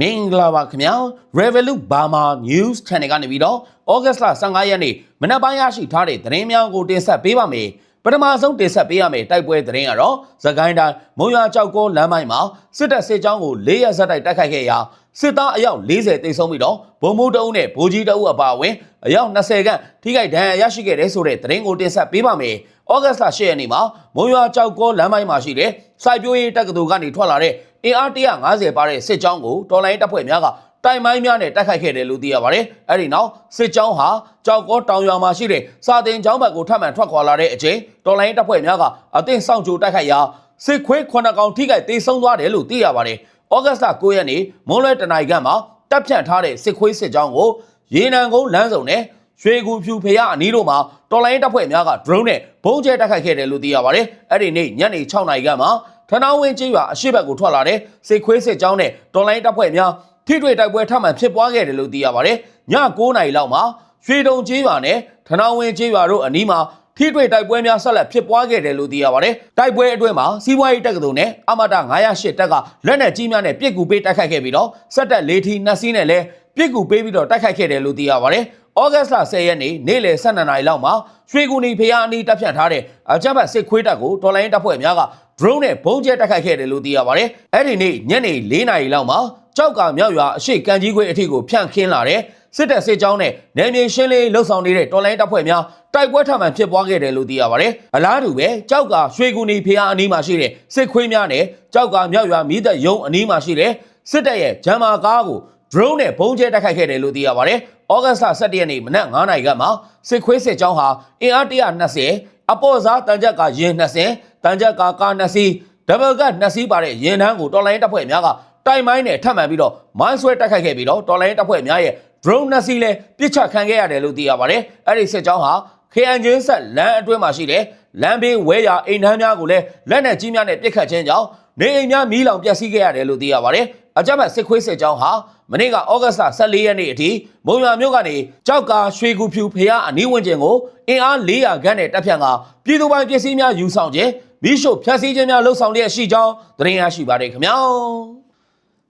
မင်္ဂလာပါခင်ဗျာ Revolut Burma News Channel ကနေပြီးတော့ဩဂတ်လ15ရက်နေ့မနက်ပိုင်းရရှိထားတဲ့သတင်းများကိုတင်ဆက်ပေးပါမယ်ပထမဆုံးတင်ဆက်ပေးရမယ့်တိုက်ပွဲသတင်းကတော့သကိုင်းတိုင်းမုံရွာကြောက်ကောလမ်းပိုင်းမှာစစ်တပ်စစ်ကြောင်းကို၄ရက်ဆက်တိုက်တိုက်ခိုက်ခဲ့ရာ စစ်သားအယောက်40တိတ်ဆုံးပြီးတော့ဗိုလ်မှူးတအုပ်နဲ့ဗိုလ်ကြီးတအုပ်အပါအဝင်အယောက်20ခန့်ထိခိုက်ဒဏ်ရာရရှိခဲ့တဲ့ဆိုတဲ့သတင်းကိုတင်ဆက်ပေးပါမယ်။ဩဂတ်လ10ရက်နေ့မှာမုံရွာကြောက်ကောလမ်းပိုင်းမှာရှိတဲ့စိုက်ပျိုးရေးတက္ကသိုလ်ကနေထွက်လာတဲ့အင်အား150ပါတဲ့စစ်ကြောင်းကိုတော်လိုင်းတပ်ဖွဲ့များကတိုင်မိုင်းများနဲ့တိုက်ခိုက်ခဲ့တယ်လို့သိရပါတယ်။အဲဒီနောက်စစ်ကြောင်းဟာကြောက်ကောတောင်ရွာမှာရှိတဲ့စာတင်ကျောင်းဘက်ကိုထပ်မံထွက်ခွာလာတဲ့အချိန်တော်လိုင်းတပ်ဖွဲ့များကအသင့်စောင့်ကြိုတိုက်ခိုက်ရာစစ်ခွေးခုနှစ်ကောင်ထိခိုက်သေးဆုံးသွားတယ်လို့သိရပါတယ်။ ဩဂတ်လ9ရက်နေ့မွန်းလွဲတနင်္ဂနွေမှာတပ်ဖြန့်ထားတဲ့စစ်ခွေးစစ်ကြောင်းကိုရေနံကုန်းလမ်းစုံနဲ့ရွှေကူဖြူဖရအနီးတို့မှာတော်လိုင်းတပ်ဖွဲ့များက drone နဲ့ဘုံကျဲတိုက်ခိုက်ခဲ့တယ်လို့သိရပါတယ်။အဲ့ဒီနေ့ညနေ6နာရီခန့်မှာထနောင်းဝင်းကျေးရွာအရှိဘက်ကိုထွက်လာတဲ့စစ်ခွေးစစ်ကြောင်းနဲ့တော်လိုင်းတပ်ဖွဲ့များထိတွေ့တိုက်ပွဲထပ်မံဖြစ်ပွားခဲ့တယ်လို့သိရပါတယ်။ည9နာရီလောက်မှာရွှေတုံကျေးရွာနဲ့ထနောင်းဝင်းကျေးရွာတို့အနီးမှာ ထိတွေ့တိုက်ပွဲများဆက်လက်ဖြစ်ပွားခဲ့တယ်လို့သိရပါတယ်။တိုက်ပွဲအတွင်းမှာစီးပွားရေးတက္ကသိုလ်နဲ့အမတာ908တက်ကလက်နက်ကြီးများနဲ့ပြစ်ကူပေးတိုက်ခိုက်ခဲ့ပြီးတော့စက်တက်၄ထီနှစ်စီးနဲ့လည်းပြစ်ကူပေးပြီးတော့တိုက်ခိုက်ခဲ့တယ်လို့သိရပါတယ်။ဩဂတ်စ်လ10ရက်နေ့နေ့လယ်12နာရီလောက်မှာရွှေကူနီဖျားအနီးတပ်ဖြန့်ထားတဲ့အကြမ်းဖက်စစ်ခွေးတပ်ကိုတော်လိုင်းတပ်ဖွဲ့များက drone နဲ့ဘုံကျဲတိုက်ခိုက်ခဲ့တယ်လို့သိရပါတယ်။အဲ့ဒီနေ့ညနေ4နာရီလောက်မှာကြောက်ကမြောက်ရွာအရှိကန်ကြီးခွေအထိကိုဖြန့်ခင်းလာတဲ့ စစ်တပ်စစ်ကြောင်းနဲ့နယ်မြေရှင်းလင်းလှုပ်ဆောင်နေတဲ့တော်လိုင်းတပ်ဖွဲ့များတိုက်ပွဲထပ်မံဖြစ်ပွားခဲ့တယ်လို့သိရပါတယ်။အလားတူပဲကြောက်ကရွှေကူနီဖျားအနီးမှာရှိတဲ့စစ်ခွေးများနဲ့ကြောက်ကမြောက်ရွာမိသက်ရုံအနီးမှာရှိတဲ့စစ်တပ်ရဲ့ဂျမ်မာကားကို drone နဲ့ဘုံကျဲတိုက်ခိုက်ခဲ့တယ်လို့သိရပါတယ်။ဩဂတ်စ်လ17ရက်နေ့မနက်9:00နာရီကမှစစ်ခွေးစစ်ကြောင်းဟာအင်အား120အပေါ်စားတန်ကြက်ကရင်20တန်ကြက်ကကား2စီးဒဘယ်က2စီးပါတဲ့ရင်နှန်းကိုတော်လိုင်းတပ်ဖွဲ့များကတိုင်မိုင်းနဲ့ထပ်မံပြီးတော့မိုင်းဆွဲတိုက်ခိုက်ခဲ့ပြီးတော့တော်လိုင်းတပ်ဖွဲ့များရဲ့ drone 2စီးလည်းပစ်ချခံခဲ့ရတယ်လို့သိရပါတယ်။အဲ့ဒီစစ်ကြောင်းဟာခရန်ချင်းဆက်လမ်းအတွင်းမှာရှိတဲ့လမ်းဘေးဝဲရာအိမ်နှန်းများကိုလည်းလက်နက်ကြီးများနဲ့ပစ်ခတ်ခြင်းကြောင့်နေအိမ်များမီးလောင်ပျက်စီးခဲ့ရတယ်လို့သိရပါတယ်။အကြမ်းဖက်စစ်ခွေးစစ်ကြောင်းဟာမနေ့ကဩဂတ်လ14ရက်နေ့အထိမုံရွာမြို့ကနေကြောက်ကာရွှေကူဖြူဖျားအနီးဝန်းကျင်ကိုအင်အား400ခန့်နဲ့တပ်ဖြန့်ကပြည်သူပိုင်ပစ္စည်းများယူဆောင်ခြင်းမိရှုဖျက်ဆီးခြင်းများလှုပ်ဆောင်လျက်ရှိကြောင်းသတင်းရရှိပါတယ်ခင်ဗျာ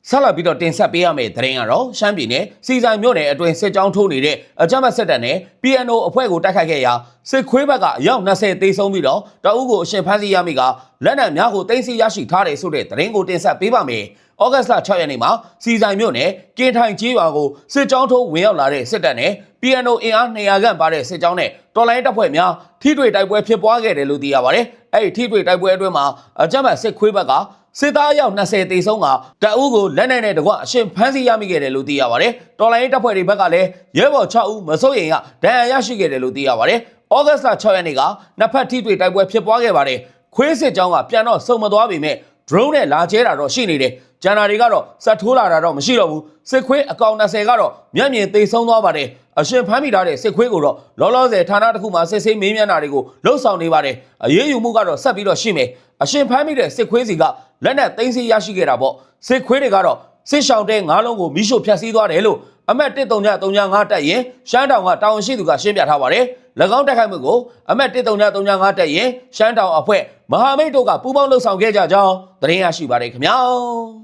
ဆက်လက်ပြီးတော့တင်ဆက်ပေးရမယ့်သတင်းကတော့ရှမ်းပြည်နယ်စီဆိုင်မြို့နယ်အတွင်းစစ်ကြောင်းထိုးနေတဲ့အကြမ်းဖက်စစ်တပ်နဲ့ PNO အဖွဲ့ကိုတိုက်ခိုက်ခဲ့ရာစစ်ခွေးဘက်ကအယောက်20သေဆုံးပြီးတော့တအုပ်ကိုအရှင်ဖမ်းဆီးရမိကလက်နက်များကိုတင်စီရရှိထားတယ်ဆိုတဲ့သတင်းကိုတင်ဆက်ပေးပါမယ်။ဩဂတ်စ်လ6ရက်နေ့မှာစီဆိုင်မြို့နယ်ကင်းထိုင်ကြီးရွာကိုစစ်ကြောင်းထိုးဝင်ရောက်လာတဲ့စစ်တပ်နဲ့ PNO အင်အား200ခန့်ပါတဲ့စစ်ကြောင်းနဲ့တော်လိုင်းတပ်ဖွဲ့များထိတွေ့တိုက်ပွဲဖြစ်ပွားခဲ့တယ်လို့သိရပါတယ်။အဲ့ဒီထိတွေ့တိုက်ပွဲအတွင်းမှာအကြမ်းဖက်စစ်ခွေးဘက်က စစ်သားအယောက်20တေဆုံးကတအုပ်ကိုလက်နက်နဲ့တကွအရှင်ဖမ်းဆီးရမိခဲ့တယ်လို့သိရပါတယ်။တော်လိုင်းတပ်ဖွဲ့တွေဘက်ကလည်းရဲဘော်6ဦးမစိုးရင်ကဒဏ်ရာရရှိခဲ့တယ်လို့သိရပါတယ်။ဩဂတ်စ်လ6ရက်နေ့ကနှစ်ဖက်ထိတွေ့တိုက်ပွဲဖြစ်ပွားခဲ့ပါတယ်။ခွေးစစ်ကြောင်းကပြန်တော့စုံမသွားပေမဲ့ drone နဲ့လာကျဲတာတော့ရှိနေတယ်။ဂျန်နာတွေကတော့စက်ထိုးလာတာတော့မရှိတော့ဘူး။စစ်ခွေးအကောင်20ကတော့မျက်မြင်သေဆုံးသွားပါတယ်။အရှင်ဖမ်းမိထားတဲ့စစ်ခွေးကိုတော့လောလောဆယ်ဌာနတစ်ခုမှာစစ်ဆေးမေးမြန်းတာတွေကိုလှုပ်ဆောင်နေပါတယ်။အရေးယူမှုကတော့ဆက်ပြီးတော့ရှိမယ်။အရှင်ဖမ်းမိတဲ့စစ်ခွေးစီက လက်နက်သိမ်းဆည်းရရှိခဲ့တာပေါ့။စစ်ခွေးတွေကတော့စစ်ရှောင်တဲ့ငါးလုံးကိုမိရှို့ဖျက်ဆီးသွားတယ်လို့အမတ်139တက်ရင်ရှမ်းတောင်ကတာဝန်ရှိသူကရှင်းပြထားပါတယ်။၎င်းတိုက်ခိုက်မှုကိုအမတ်139တက်ရင်ရှမ်းတောင်အဖွဲ့မဟာမိတ်တို့ကပူးပေါင်းလှုပ်ဆောင်ခဲ့ကြကြောင်းသတင်းရရှိပါတယ်ခင်ဗျာ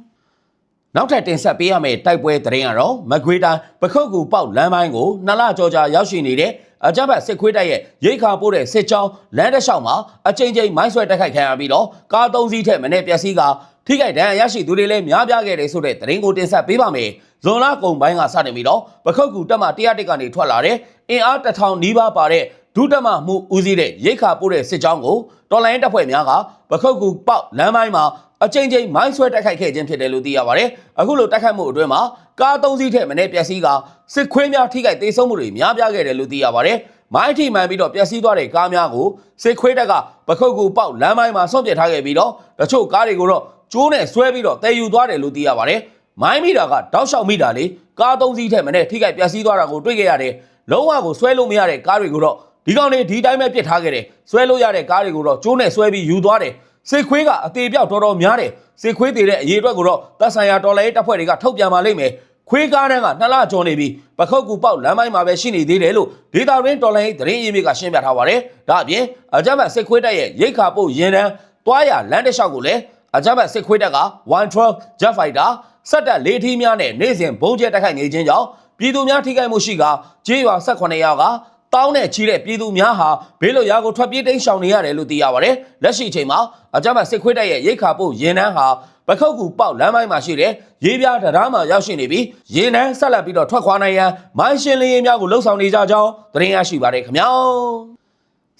။ နောက်ထပ်တင်ဆက်ပေးရမယ့်တိုက်ပွဲသတင်းကတော့မကွေးတိုင်းပခုတ်ကူပေါက်လမ်းပိုင်းကိုနှစ်လကြောကြာရောက်ရှိနေတဲ့အကြမ်းဖက်စစ်ခွေးတပ်ရဲ့ရိတ်ခါပို့တဲ့စစ်ကြောင်းလမ်းတစ်လျှောက်မှာအချိန်ချင်းမိုင်းဆွဲတိုက်ခိုက်ခံရပြီးတော့ကားသုံးစီးထက်မနည်းပျက်စီးကထိခိုက်ဒဏ်ရာရရှိသူတွေလည်းများပြားခဲ့တယ်ဆိုတဲ့သတင်းကိုတင်ဆက်ပေးပါမယ်။ဇွန်လကုန်ပိုင်းကစတင်ပြီးတော့ပခုတ်ကူတက်မ101ကနေထွက်လာတဲ့အင်အားတစ်ထောင်နီးပါးပါတဲ့ ဒုတက်မမှုဦးစီးတဲ့ရိတ်ခါပို့တဲ့စစ်ကြောင်းကိုတော်လိုင်းတပ်ဖွဲ့များကပခုတ်ကူပေါက်လမ်းပိုင်းမှာအချိန်ချင်းမိုင်းဆွဲတိုက်ခိုက်ခဲ့ခြင်းဖြစ်တယ်လို့သိရပါတယ်။အခုလိုတိုက်ခိုက်မှုအတွင်းမှာကားသုံးစီးထက်မနည်းပျက်စီးကစစ်ခွေးများထိခိုက်သေးဆုံးမှုတွေများပြားခဲ့တယ်လို့သိရပါတယ်။မိုင်းထိမှန်ပြီးတော့ပျက်စီးသွားတဲ့ကားများကိုစစ်ခွေးတပ်ကပခုတ်ကူပေါက်လမ်းပိုင်းမှာဆွန့်ပစ်ထားခဲ့ပြီးတော့တချို့ကားတွေကိုတော့ကျိုးနဲ့ဆွဲပြီးတော့တည်ယူသွားတယ်လို့သိရပါတယ်။မိုင်းမီတာကတောက်လျှောက်မိတာလေကားသုံးစီးထက်မနည်းထိခိုက်ပျက်စီးသွားတာကိုတွေ့ခဲ့ရတယ်။လုံးဝကိုဆွဲလို့မရတဲ့ကားတွေကိုတော့ ဒီကောင်တွေဒီတိုင်းပဲပစ်ထားခဲ့တယ်။ဆွဲလို့ရတဲ့ကားတွေကိုတော့ကျိုးနဲ့ဆွဲပြီးယူသွားတယ်။စစ်ခွေးကအသေးပြောက်တော်တော်များတယ်စစ်ခွေးသေးတဲ့အရေးအတွက်ကိုတော့တပ်ဆိုင်ရာတော်လှန်ရေးတပ်ဖွဲ့တွေကထုတ်ပြန်ပါလိမ့်မယ်ခွေးကားတန်းကနှစ်လကျော်နေပြီပခုတ်ကူပေါက်လမ်းပိုင်းမှာပဲရှိနေသေးတယ်လို့ဒေတာရင်းတော်လှန်ရေးသတင်းရင်းမြစ်ကရှင်းပြထားပါတယ်ဒါအပြင်အကြမ်းဖက်စစ်ခွေးတပ်ရဲ့ရိတ်ခါပုတ်ရင်တန်းတွားရလမ်းတစ်လျှောက်ကိုလည်းအကြမ်းဖက်စစ်ခွေးတပ်က112 Jet Fighter စက်တက်လေးထီးများနဲ့နေ့စဉ်ဘုံကျဲတိုက်ခိုက်နေခြင်းကြောင့်ပြည်သူများထိခိုက်မှုရှိကကြေးရွာ18ရောက်က တောင်းနဲ့ချီတဲ့ပြည်သူများဟာဘေးလွတ်ရာကိုထွက်ပြေးတိမ်းရှောင်နေရတယ်လို့သိရပါတယ်။လက်ရှိအချိန်မှာအကြမ်းဖက်စစ်ခွေးတပ်ရဲ့ရိတ်ခါပို့ရင်နှန်းဟာပခုတ်ကူပေါက်လမ်းပိုင်းမှာရှိတဲ့ရေးပြားတရားမှာရောက်ရှိနေပြီးရင်နှန်းဆက်လက်ပြီးတော့ထွက်ခွာနိုင်ရန်မိုင်းရှင်းလင်းရေးများကိုလှုပ်ဆောင်နေကြကြောင်းသတင်းရရှိပါတယ်ခင်ဗျာ။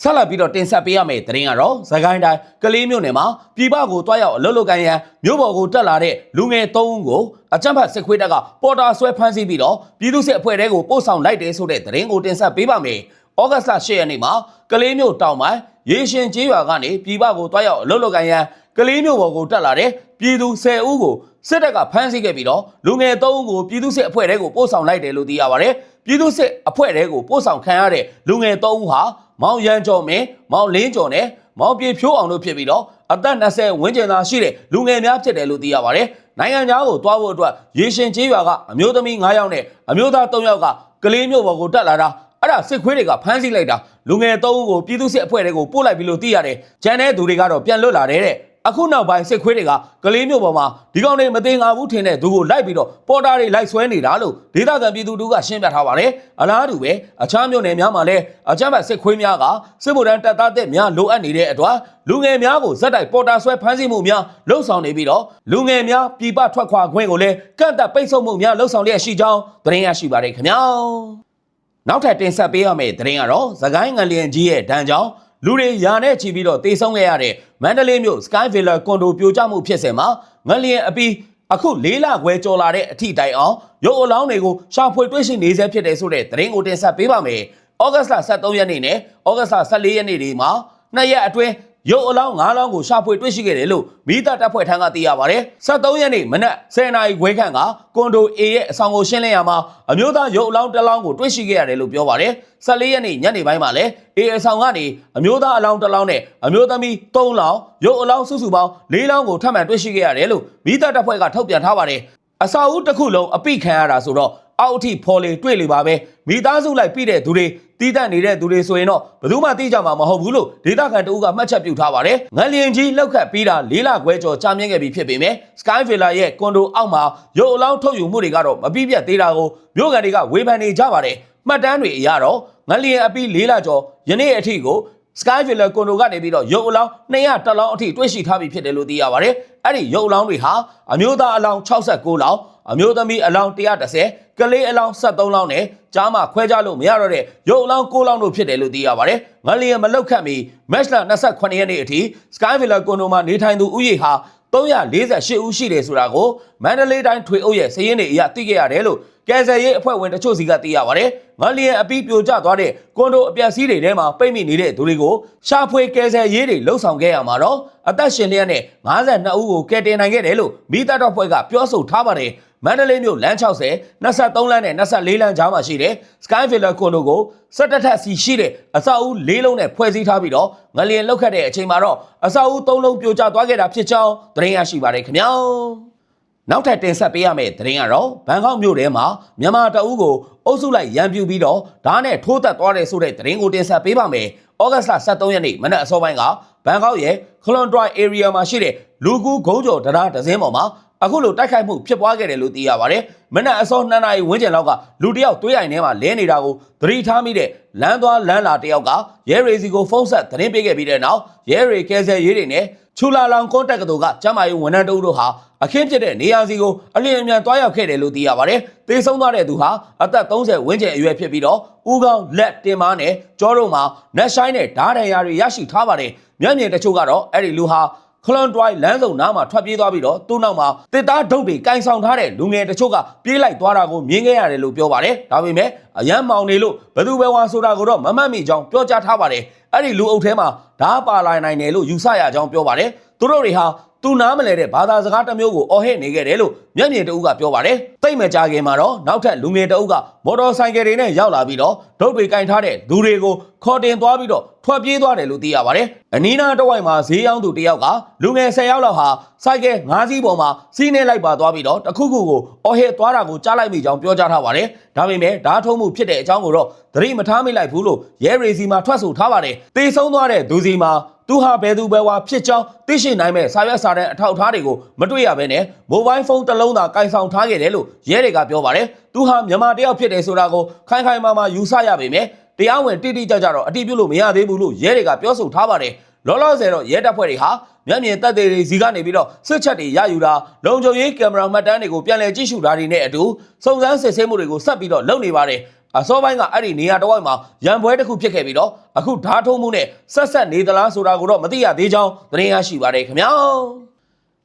ဆက်လက်ပြီးတော့တင်ဆက်ပေးရမယ့်သတင်းကတော့သခိုင်းတိုင်းကလေးမြို့နယ်မှာပြည်ပကိုတွားရောက်အလုပ်လုပ်ကိုင်ရန်မြို့ပေါ်ကိုတက်လာတဲ့လူငယ်၃ဦးကိုအကြမ်းဖက်စစ်ခွေးတပ်ကပေါ်တာဆွဲဖမ်းဆီးပြီးတော့ပြည်သူ့စစ်အဖွဲ့တဲကိုပို့ဆောင်လိုက်တယ်ဆိုတဲ့သတင်းကိုတင်ဆက်ပေးပါမယ်။ဩဂတ်လ10ရက်နေ့မှာကလေးမြို့တောင်ပိုင်းရေရှင်ကျေးရွာကနေပြည်ပကိုတွားရောက်အလုပ်လုပ်ကိုင်ရန်ကလေးမြို့ပေါ်ကိုတက်လာတဲ့ပြည်သူ10ဦးကိုစစ်တပ်ကဖမ်းဆီးခဲ့ပြီးတော့လူငယ်၃ဦးကိုပြည်သူ့စစ်အဖွဲ့တဲကိုပို့ဆောင်လိုက်တယ်လို့သိရပါတယ်။ပြည်သူ့စစ်အဖွဲ့တဲကိုပို့ဆောင်ခံရတဲ့လူငယ်၃ဦးဟာ မောင်ရန်ကျော်မင်းမောင်လင်းကျော်နဲ့မောင်ပြေဖြိုးအောင်တို့ဖြစ်ပြီးတော့အသက်20ဝန်းကျင်သာရှိတဲ့လူငယ်များဖြစ်တယ်လို့သိရပါတယ်။နိုင်ငံသားကိုတွားဖို့အတွက်ရေရှင်ကျေးရွာကအမျိုးသမီး9ယောက်နဲ့အမျိုးသား3ယောက်ကကလေးမျိုးပေါ်ကိုတက်လာတာအဲ့ဒါစစ်ခွေးတွေကဖမ်းဆီးလိုက်တာလူငယ်3ဦးကိုပြည်သူ့စစ်အဖွဲ့တွေကိုပို့လိုက်ပြီလို့သိရတယ်။ကျန်တဲ့သူတွေကတော့ပြန်လွတ်လာတယ်တဲ့။ အခုနောက်ပိုင်းစစ်ခွေးတွေကကလေးမျိုးပေါ်မှာဒီကောင်တွေမသိငါဘူးထင်တဲ့သူကိုလိုက်ပြီးတော့ပေါ်တာတွေလိုက်ဆွဲနေတာလို့ဒေသခံပြည်သူတို့ကရှင်းပြထားပါတယ်။အလားတူပဲအခြားမျိုးနယ်များမှာလည်းအကြမ်းဖက်စစ်ခွေးများကစစ်ဗိုလ်တန်းတပ်သားတဲ့များလိုအပ်နေတဲ့အတွက်လူငယ်များကိုဇက်တိုက်ပေါ်တာဆွဲဖမ်းဆီးမှုများလှုပ်ဆောင်နေပြီးတော့လူငယ်များပြည်ပထွက်ခွာခွင့်ကိုလည်းကန့်သက်ပိတ်ဆို့မှုများလှုပ်ဆောင်လျက်ရှိကြောင်းသတင်းရရှိပါတယ်ခင်ဗျာ။နောက်ထပ်တင်ဆက်ပေးရမယ့်သတင်းကတော့သကိုင်းငလျင်ကြီးရဲ့ဒဏ်ကြောင့်လူတွေယာနဲ့ချီပြီးတော့တေဆုံးခဲ့ရတဲ့ မန္တလေးမြို့ Sky Villa ကွန်ဒိုပြိုကျမှုဖြစ်စဉ်မှာငလျင်အပီးအခုလေးလခွဲကျော်လာတဲ့အထိတိုင်အောင်ရုပ်အလောင်းတွေကိုရှာဖွေတွေ့ရှိနေဆဲဖြစ်တယ်ဆိုတဲ့သတင်းကိုတင်ဆက်ပေးပါမယ်။ဩဂတ်လ23ရက်နေ့နဲ့ဩဂတ်လ14ရက်နေ့တွေမှာနှစ်ရက်အတွင်း ရုပ်အလောင်း9လောင်းကိုရှာဖွေတွေ့ရှိခဲ့တယ်လို့မိသားတပ်ဖွဲ့ထံကသိရပါတယ်။73ရက်နေ့မနက်10:00နာရီခွဲခန့်ကကွန်ဒို A ရဲ့အဆောင်ကိုရှင်းလင်းရမှာအမျိုးသားရုပ်အလောင်းတစ်လောင်းကိုတွေ့ရှိခဲ့ရတယ်လို့ပြောပါတယ်။14ရက်နေ့ညနေပိုင်းမှာလည်း A အဆောင်ကနေအမျိုးသားအလောင်းတစ်လောင်းနဲ့အမျိုးသမီး3လောင်းရုပ်အလောင်းစုစုပေါင်း4လောင်းကိုထပ်မံတွေ့ရှိခဲ့ရတယ်လို့မိသားတပ်ဖွဲ့ကထုတ်ပြန်ထားပါတယ်။အစာအုပ်တစ်ခုလုံးအပိခံရတာဆိုတော့အောက်အထိဖော်လေတွေ့လေပါပဲမိသားစုလိုက်ပြီးတဲ့သူတွေ တီးတန့်နေတဲ့သူတွေဆိုရင်တော့ဘယ်သူမှသိကြမှာမဟုတ်ဘူးလို့ဒေသခံတအုပ်ကမှတ်ချက်ပြုထားပါတယ်ငလျင်ကြီးလောက်ခတ်ပြီးတာလေးလခွဲကျော်ကြာမြင့်ခဲ့ပြီဖြစ်ပေမဲ့ Sky Villa ရဲ့ကွန်ဒိုအောက်မှာရုပ်အလောင်းထုတ်ယူမှုတွေကတော့မပြည့်ပြတ်သေးတာကိုမြို့ကန်တွေကဝေဖန်နေကြပါတယ်မှတ်တမ်းတွေအရတော့ငလျင်အပြီးလေးလကျော်ယနေ့အထိကို Sky Villa ကွန်ဒိုကနေပြီးတော့ရုပ်အလောင်း200တလောင်းအထိတွေ့ရှိထားပြီဖြစ်တယ်လို့သိရပါတယ်။အဲ့ဒီရုပ်အလောင်းတွေဟာအမျိုးသားအလောင်း69လောင်း အမျိုးသမီးအလောင်း130ကလေးအလောင်း73လောင်းနဲ့ကြားမှာခွဲခြားလို့မရတော့တဲ့ရုပ်အလောင်း6လောင်းတို့ဖြစ်တယ်လို့သိရပါတယ်။ငလျင်မလောက်ခတ်မီ match လ28ရက်နေ့အထိ Sky Villa ကွန်ဒိုမှာနေထိုင်သူဦးရေဟာ348ဦးရှိတယ်ဆိုတာကိုမန္တလေးတိုင်းထွေအုပ်ရဲ့စည်ရင်းတွေအရသိခဲ့ရတယ်လို့ကယ်ဆယ်ရေးအဖွဲ့ဝင်တချို့စီကသိရပါတယ်။ငလျင်အပီးပြိုကျသွားတဲ့ကွန်ဒိုအပြက်စီးတွေထဲမှာပိတ်မိနေတဲ့သူတွေကိုရှာဖွေကယ်ဆယ်ရေးတွေလှုပ်ဆောင်ခဲ့ရမှာတော့အသက်ရှင်လျက်နဲ့52ဦးကိုကယ်တင်နိုင်ခဲ့တယ်လို့မိသားတော်ဖွဲ့ကပြောဆိုထားပါတယ်။ မန္တလေးမြို့လမ်း60 23လမ်းနဲ့24လမ်းကြားမှာရှိတဲ့ Sky Villa ကွန်ဒိုကို17ထပ်စီရှိတဲ့အဆောက်အဦ၄လုံးနဲ့ဖွဲ့စည်းထားပြီးတော့ငလျင်လောက်ခတ်တဲ့အချိန်မှာတော့အဆောက်အဦ၃လုံးပြိုကျသွားခဲ့တာဖြစ်ကြောင်းသတင်းရရှိပါတယ်ခင်ဗျာ။နောက်ထပ်တင်ဆက်ပေးရမယ့်သတင်းကတော့ဘန်ကောက်မြို့ထဲမှာမြန်မာတအုပ်ကိုအုပ်စုလိုက်ရန်ပြူပြီးတော့ဓာတ်နဲ့ထိုးသက်သွားတယ်ဆိုတဲ့သတင်းကိုတင်ဆက်ပေးပါမယ်။ဩဂတ်လ23ရက်နေ့မနက်အစောပိုင်းကဘန်ကောက်ရဲ့ခလွန်ဒရိုင် area မှာရှိတဲ့လူကူဂုံးကျော်တရားဒဇင်းပေါ်မှာ အခုလိုတိုက်ခိုက်မှုဖြစ်ပွားခဲ့တယ်လို့သိရပါတယ်။မနက်အစော2နာရီဝန်းကျင်လောက်ကလူတစ်ယောက်သွေးအိုင်ထဲမှာလဲနေတာကိုသတိထားမိတဲ့လမ်းသွားလမ်းလာတစ်ယောက်ကရဲရေစီကိုဖုန်းဆက်သတင်းပေးခဲ့ပြီးတဲ့နောက်ရဲရေကဲဆယ်ရေးတွေနဲ့ချူလာလောင်ကွန်တက်ကတူကကျမ်းမာရေးဝန်ထမ်းတအုပ်တို့ဟာအခင်းဖြစ်တဲ့နေရာစီကိုအလျင်အမြန်တွားရောက်ခဲ့တယ်လို့သိရပါတယ်။သေဆုံးသွားတဲ့သူဟာအသက်30ဝန်းကျင်အရွယ်ဖြစ်ပြီးတော့ဦးခေါင်းလက်တင်မားနဲ့ကြောတို့မှာနက်ဆိုင်နဲ့ဓာတ်ဒဏ်ရာတွေရရှိထားပါတယ်။မျက်မြင်တချို့ကတော့အဲ့ဒီလူဟာ ခလွန်ဒရိုင်လမ်းစုံနားမှာထွက်ပြေးသွားပြီးတော့သူ့နောက်မှာတစ်သားဒုတ်တွေကင်ဆောင်ထားတဲ့လူငယ်တချို့ကပြေးလိုက်သွားတာကိုမြင်ခဲ့ရတယ်လို့ပြောပါတယ်။ဒါပေမဲ့အရန်မောင်နေလို့ဘယ်သူပဲဝါဆိုတာကိုတော့မမှတ်မိကြောင်းပြောကြားထားပါတယ်။အဲ့ဒီလူအုပ်ထဲမှာဓာတ်ပါလာနိုင်တယ်လို့ယူဆရကြောင်းပြောပါတယ်။ သူတို့တွေဟာသူနားမလဲတဲ့ဘာသာစကားတစ်မျိုးကိုအော်ဟစ်နေခဲ့တယ်လို့မျက်မြင်တအုပ်ကပြောပါတယ်။တိတ်မကြခင်မှာတော့နောက်ထပ်လူငယ်တအုပ်ကမော်တော်ဆိုင်ကယ်တွေနဲ့ရောက်လာပြီးတော့ဒုတ်တွေကင်ထားတဲ့သူတွေကိုခေါ်တင်သွားပြီးတော့ထွက်ပြေးသွားတယ်လို့သိရပါတယ်။အနီးနားတစ်ဝိုက်မှာဈေးရောင်းသူတစ်ယောက်ကလူငယ်10ယောက်လောက်ဟာဆိုင်ကယ်၅စီးပေါ်မှာစီးနေလိုက်ပါသွားပြီးတော့တခုခုကိုအော်ဟစ်သွားတာကိုကြားလိုက်မိကြောင်းပြောကြားထားပါတယ်။ဒါပေမဲ့ဓာတ်ထုံးမှုဖြစ်တဲ့အကြောင်းကိုတော့သတိမထားမိလိုက်ဘူးလို့ရဲရေစီမှာထွက်ဆိုထားပါတယ်။တေဆုံးသွားတဲ့သူစီမှာ သူဟာဘယ်သူဘယ်ဝါဖြစ်ကြောင်းသိရှိနိုင်မဲ့စာရွက်စာတမ်းအထောက်အထားတွေကိုမတွေ့ရဘဲနဲ့မိုဘိုင်းဖုန်းတစ်လုံးသာကင်ဆောင်ထားခဲ့တယ်လို့ရဲတွေကပြောပါတယ်သူဟာမြန်မာတယောက်ဖြစ်တယ်ဆိုတာကိုခိုင်ခိုင်မာမာယူဆရပေမဲ့တရားဝင်တိတိကျကျတော့အတိပြုလို့မရသေးဘူးလို့ရဲတွေကပြောဆိုထားပါတယ်လောလောဆယ်တော့ရဲတပ်ဖွဲ့တွေဟာမျက်မြင်တပ်တွေစီကနေပြီးတော့စစ်ချက်တွေရယူတာလုံခြုံရေးကင်မရာမှတ်တမ်းတွေကိုပြန်လည်ကြည့်ရှုတာတွေနဲ့အတူစုံစမ်းစစ်ဆေးမှုတွေကိုဆက်ပြီးတော့လုပ်နေပါတယ် အစောပိုင်းကအဲ့ဒီနေရာတစ်ဝိုက်မှာရန်ပွဲတစ်ခုဖြစ်ခဲ့ပြီးတော့အခုဓာတ်ထုံးမှုနဲ့ဆက်ဆက်နေသလားဆိုတာကိုတော့မသိရသေးကြောင်းသတင်းရရှိပါတယ်ခင်ဗျာ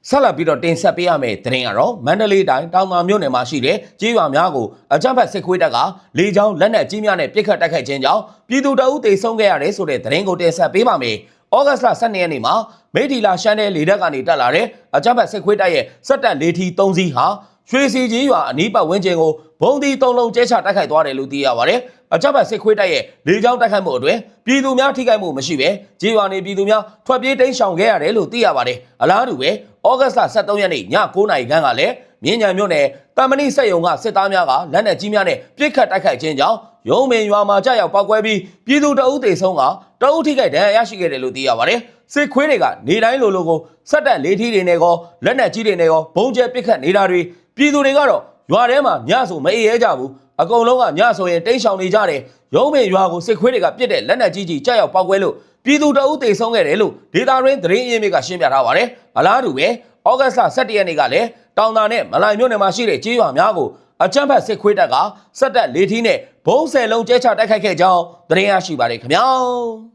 ဆက်လက်ပြီးတော့တင်ဆက်ပေးရမယ့်သတင်းကတော့မန္တလေးတိုင်းတောင်သာမြို့နယ်မှာရှိတဲ့ကြေးရွာများကိုအကြမ်းဖက်စစ်ခွေးတပ်ကလေကြောင်းလက်နက်ကြီးများနဲ့ပစ်ခတ်တိုက်ခိုက်ခြင်းကြောင့်ပြည်သူတအုပ်တေဆုံးခဲ့ရတယ်ဆိုတဲ့သတင်းကိုတင်ဆက်ပေးပါမယ်။ဩဂတ်စ်လ12ရက်နေ့မှာမေဒီလာရှမ်းတဲ့လေတပ်ကနေတက်လာတဲ့အကြမ်းဖက်စစ်ခွေးတပ်ရဲ့စက်တပ်လေထီ3စီးဟာ ရွှေစီကြီးရွာအနီးပတ်ဝန်းကျင်ကိုဘုံဒီ၃လုံးကျဲချတိုက်ခိုက်သွားတယ်လို့သိရပါတယ်။အကြမ်းဖက်စစ်ခွေးတပ်ရဲ့လေကြောင်းတိုက်ခိုက်မှုအတွင်းပြည်သူများထိခိုက်မှုမရှိဘဲကြေးရွာနေပြည်သူများထွက်ပြေးတိမ်းရှောင်ခဲ့ရတယ်လို့သိရပါတယ်။အလားတူပဲဩဂတ်စ်လ23ရက်နေ့ည9:00နာရီခန့်ကလည်းမြင်းညံမြို့နယ်တမ္မဏိစက်ယုံကစစ်သားများကလက်နက်ကြီးများနဲ့ပစ်ခတ်တိုက်ခိုက်ခြင်းကြောင့်ရုံးမင်ရွာမှာကြာရောက်ပောက်ကွဲပြီးပြည်သူတအုပ်တေဆုံးကတအုပ်ထိခိုက်ဒဏ်ရာရရှိခဲ့တယ်လို့သိရပါတယ်။စစ်ခွေးတွေကနေတိုင်းလိုလိုကိုစက်တက်လေးထီးတွေနဲ့ကောလက်နက်ကြီးတွေနဲ့ကောဘုံကျဲပစ်ခတ်နေတာတွေ ပြည်သူတွေကတော့ရွာထဲမှာညဆိုမအေးရဲကြဘူးအကုန်လုံးကညဆိုရင်တိမ်းရှောင်နေကြတယ်ရုံးမင်ရွာကိုစစ်ခွေးတွေကပြစ်တဲ့လက်နက်ကြီးကြီးကြာရောက်ပောက်ကွဲလို့ပြည်သူတအုပ်တေဆုံးခဲ့တယ်လို့ဒေတာရင်းသတင်းအရင်းမြစ်ကရှင်းပြထားပါတယ်။အလားတူပဲဩဂတ်စ်လ17ရက်နေ့ကလည်းတောင်သာနဲ့မလိုင်မြို့နယ်မှာရှိတဲ့ကြေးရွာများကိုအကြမ်းဖက်စစ်ခွေးတပ်ကစက်တက်လေးထီးနဲ့ဘုံဆယ်လုံးကျဲချတိုက်ခိုက်ခဲ့ကြောင်းသတင်းရရှိပါတယ်ခင်ဗျာ